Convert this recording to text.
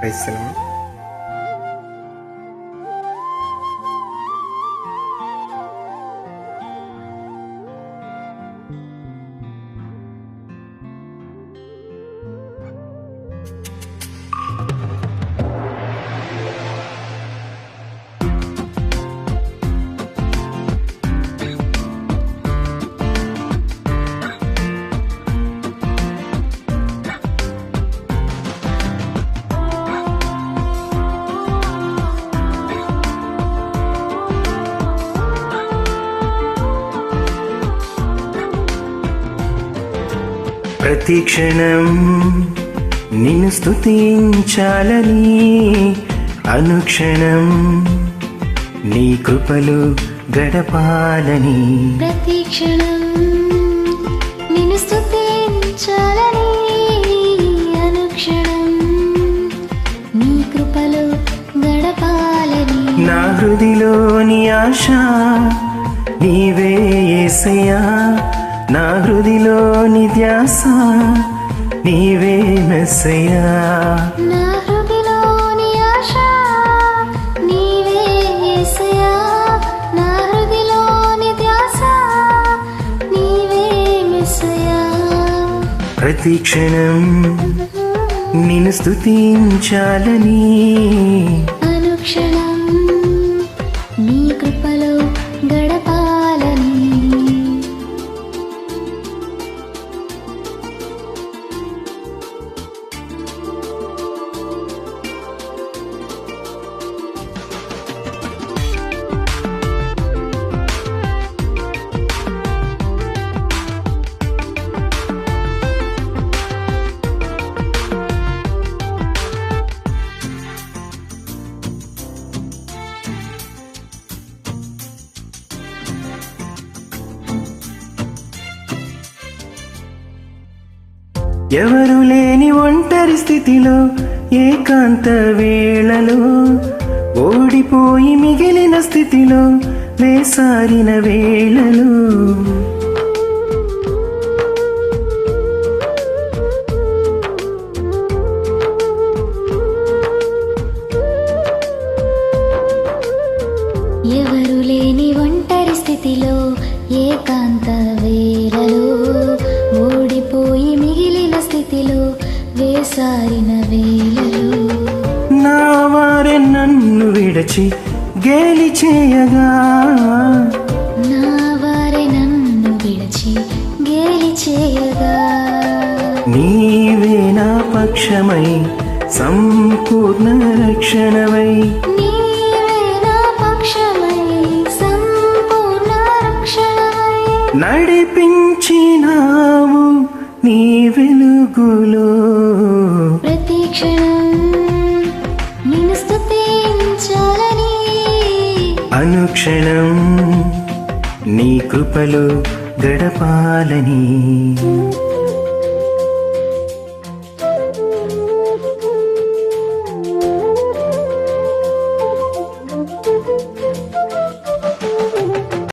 Praise the Lord. ప్రతి క్షణం నిన్ను స్తుతించాలని అనుక్షణం నీ కృపలు గడపాలని ప్రతి క్షణం నిన్ను స్తుతించాలని అనుక్షణం నీ కృపలు గడపాలని నా హృదిలోని ఆశ నీవే యేసయ్యా నా హృదిలోని ధ్యాస నీవే మెస్సయ్యా. నా హృదిలోని ఆశ నీవే యేసయ్యా నా హృదిలోని ధ్యాస నీవే మెస్సయ్యా. ప్రతి క్షణం నిన్ను స్తుతించాలని అనుక్షణం ఎవరు లేని ఒంటరి స్థితిలో ఏకాంత వేళలో ఓడిపోయి మిగిలిన స్థితిలో వేసారిన వేళలో. ఎవరు లేని ఒంటరి స్థితిలో ఏకాంత వేలలో వేసారిన వేలలో నా వారే నన్ను విడచి గేలి చేయగా. నా వారే నన్ను విడిచి గేలి చేయగా. నీవే నా పక్షమై సంపూర్ణ రక్షణవై నీవే నా పక్షమై సంపూర్ణ రక్షణమై. నడిపించినావు. నీ వెలుగులో. ప్రతి క్షణం నిన్ను స్తుతించాలని. అనుక్షణం నీ కృపలు గడపాలని.